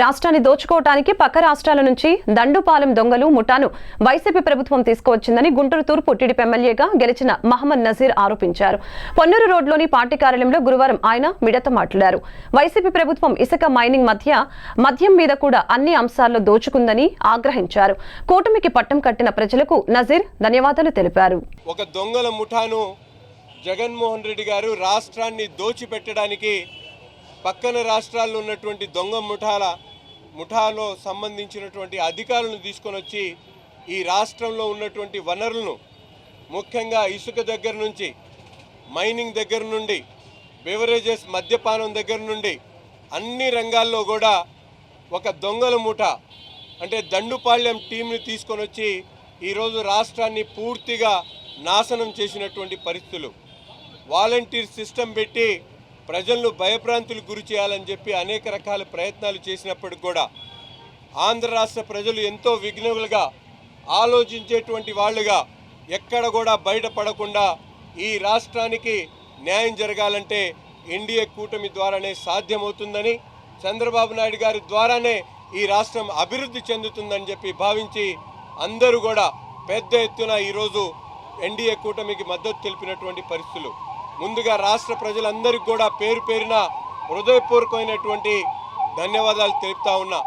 రాష్ట్రాన్ని దోచుకోవటానికి పక్క రాష్ట్రాల నుంచి దండుపాలెం దొంగలు ముఠాను వైసీపీ ప్రభుత్వం తీసుకువచ్చిందని గుంటూరు తూర్పు టీడీపీ ఎమ్మెల్యేగా గెలిచిన మహమ్మద్ నజీర్ ఆరోపించారు. పొన్నూరు రోడ్లోని పార్టీ కార్యాలయంలో గురువారం ఆయన మిడత మాట్లాడారు. వైసీపీ ప్రభుత్వం ఇసుక మైనింగ్ మధ్య మద్యం మీద కూడా అన్ని అంశాల్లో దోచుకుందని ఆగ్రహించారు. కూటమికి పట్టం కట్టిన ప్రజలకు నజీర్ ధన్యవాదాలు తెలిపారు. ఒక దొంగల ముఠాను జగన్మోహన్ రెడ్డి గారు రాష్ట్రాన్ని దోచిపెట్టడానికి పక్కన రాష్ట్రాల్లో ఉన్నటువంటి దొంగ ముఠాల ముఠాలో సంబంధించినటువంటి అధికారులను తీసుకొని వచ్చి ఈ రాష్ట్రంలో ఉన్నటువంటి వనరులను ముఖ్యంగా ఇసుక దగ్గర నుంచి మైనింగ్ దగ్గర నుండి బెవరేజెస్ మద్యపానం దగ్గర నుండి అన్ని రంగాల్లో కూడా ఒక దొంగల ముఠ అంటే దండుపాళ్యం టీంని తీసుకొని వచ్చి ఈరోజు రాష్ట్రాన్ని పూర్తిగా నాశనం చేసినటువంటి పరిస్థితులు. వాలంటీర్ సిస్టమ్ పెట్టి ప్రజలను భయప్రాంతులు గురి చేయాలని చెప్పి అనేక రకాల ప్రయత్నాలు చేసినప్పటికి కూడా ఆంధ్ర రాష్ట్ర ప్రజలు ఎంతో విఘ్నులుగా ఆలోచించేటువంటి వాళ్ళుగా ఎక్కడ కూడా బయటపడకుండా ఈ రాష్ట్రానికి న్యాయం జరగాలంటే ఎన్డీఏ కూటమి ద్వారానే సాధ్యమవుతుందని చంద్రబాబు నాయుడు గారి ద్వారానే ఈ రాష్ట్రం అభివృద్ధి చెందుతుందని చెప్పి భావించి అందరూ కూడా పెద్ద ఎత్తున ఈరోజు ఎన్డీఏ కూటమికి మద్దతు తెలిపినటువంటి పరిస్థితులు. ముందుగా రాష్ట్ర ప్రజలందరికీ కూడా పేరు పేరిన హృదయపూర్వకమైనటువంటి ధన్యవాదాలు తెలుపుతా ఉన్నా.